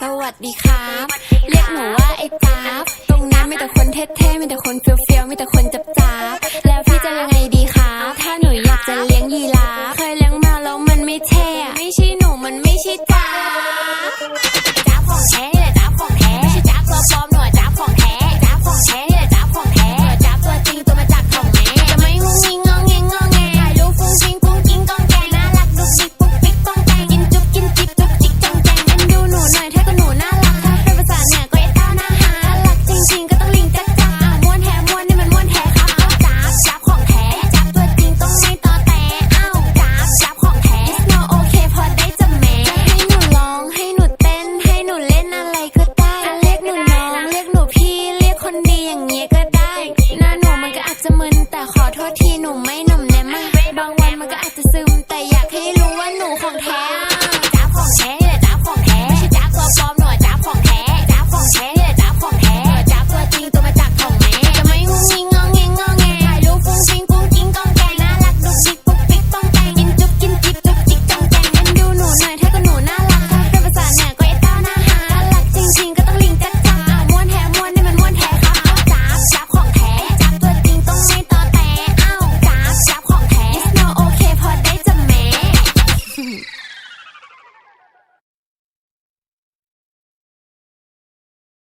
สวัสดีครับ เรียกหนูว่าไอ้จ๊าบตรงนั้นมีแต่คนเท่ๆมีแต่คนเฟี้ยวๆมีแต่คนจับจ้าบแล้วพี่จะยังไงดีคะถ้าหนูอยากจะเลี้ยงยีราฟเคยเลี้ยงมาแล้วมันไม่เท่อะไม่ใช่หนูมันไม่ใช่จ๊า นดีอย่างนี้ก็ได้หน้าหนูมันก็อาจจะมึนแต่ขอโทษทีหนูไม่หนุ่มแน่มากบางวันมันก็อาจจะซึมแต่อยากให้รู้ว่าหนูของแท้